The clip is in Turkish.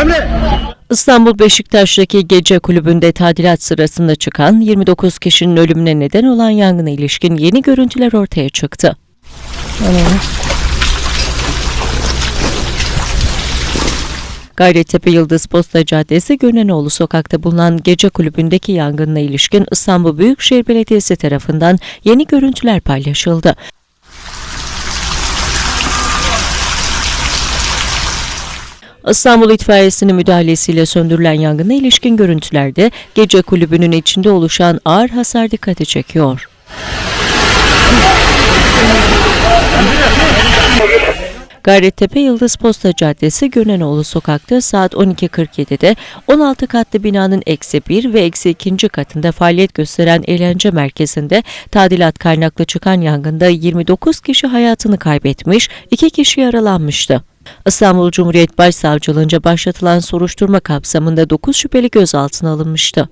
Emre. İstanbul Beşiktaş'taki gece kulübünde tadilat sırasında çıkan 29 kişinin ölümüne neden olan yangına ilişkin yeni görüntüler ortaya çıktı. Gayrettepe Yıldız Posta Caddesi Gönenoğlu sokakta bulunan gece kulübündeki yangınla ilişkin İstanbul Büyükşehir Belediyesi tarafından yeni görüntüler paylaşıldı. İstanbul İtfaiyesi'nin müdahalesiyle söndürülen yangına ilişkin görüntülerde gece kulübünün içinde oluşan ağır hasar dikkati çekiyor. Gayrettepe Yıldız Posta Caddesi Gönenoğlu Sokak'ta saat 12.47'de 16 katlı binanın eksi 1 ve eksi 2. katında faaliyet gösteren eğlence merkezinde tadilat kaynaklı çıkan yangında 29 kişi hayatını kaybetmiş, 2 kişi yaralanmıştı. İstanbul Cumhuriyet Başsavcılığınca başlatılan soruşturma kapsamında 9 şüpheli gözaltına alınmıştı.